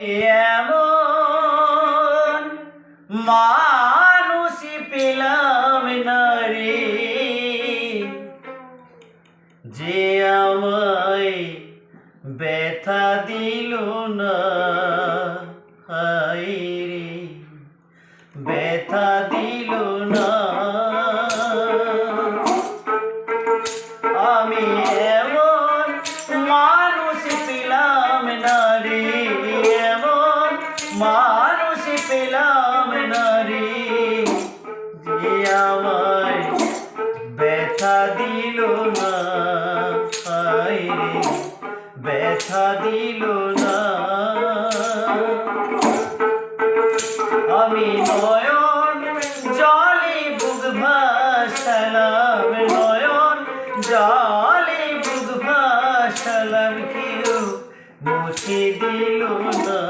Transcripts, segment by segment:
এমন মানুষই পেলাম না রে। যে আমায় ব্যথা দিল না রে। ব্যথা দিল না। আমি রে ব্যথা দিল না। আমি নয়ন, জলে বুক ভাসালাম, নয়ন, জলে বুক ভাসালাম, কেউ মুছে দিল না।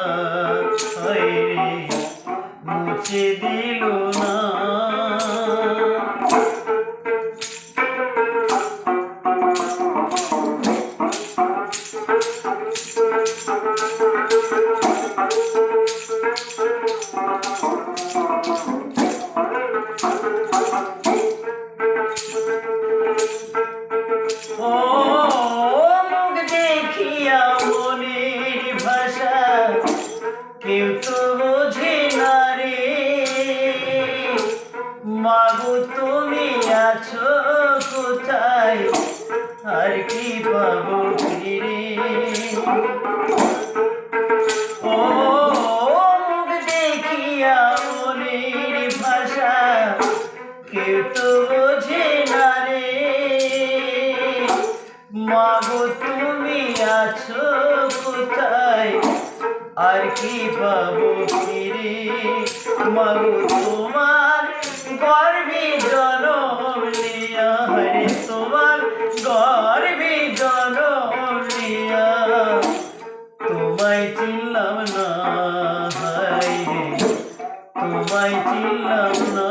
রে, মুছে দিল না কেউ তো বোঝে না রে। মাগো তুমি আছো কোথায়? আর কি পাবো ফিরে? ও দেখিয়া মনের ভাষা কেউ তো বোঝে না রে। মাগো তুমি আছো আর কি পাবো ফিরে? মাগো তোমার গর্বে জনম হরে তোমার গর্বে জনম লিয়া তোমায় চিনলাম না, হায় তোমায় চিনলাম না।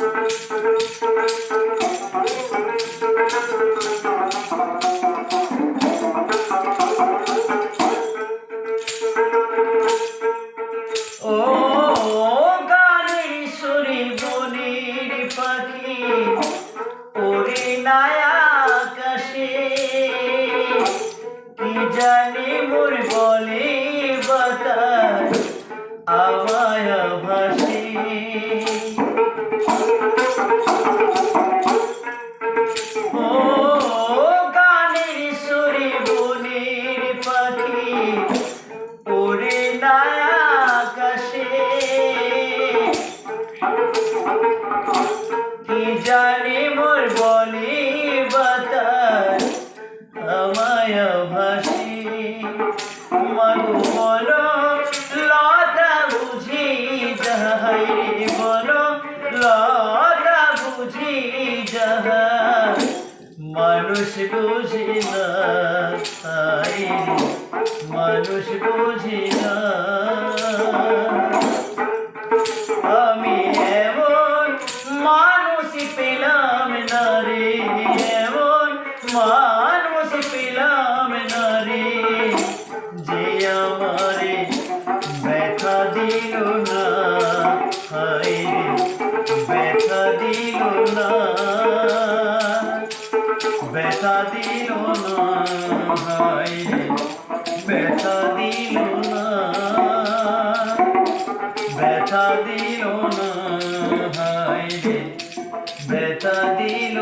ও পাখি ওরে নায়া কি জানি মোর বলে বাতাস গানের সুরে পাখি ওরে নায়া বুঝি না হায় রে, মানুষ বুঝি না আমি এমন মানুষ পেলাম না রে এমন মানুষ পেলাম না রে যে আমারে ব্যথা দিল না হায় রে ব্যথা দিল না ব্যথা দিল না, হায় রে। ব্যথা দিল না বেতা দিল না, হায় রে। ব্যথা দিল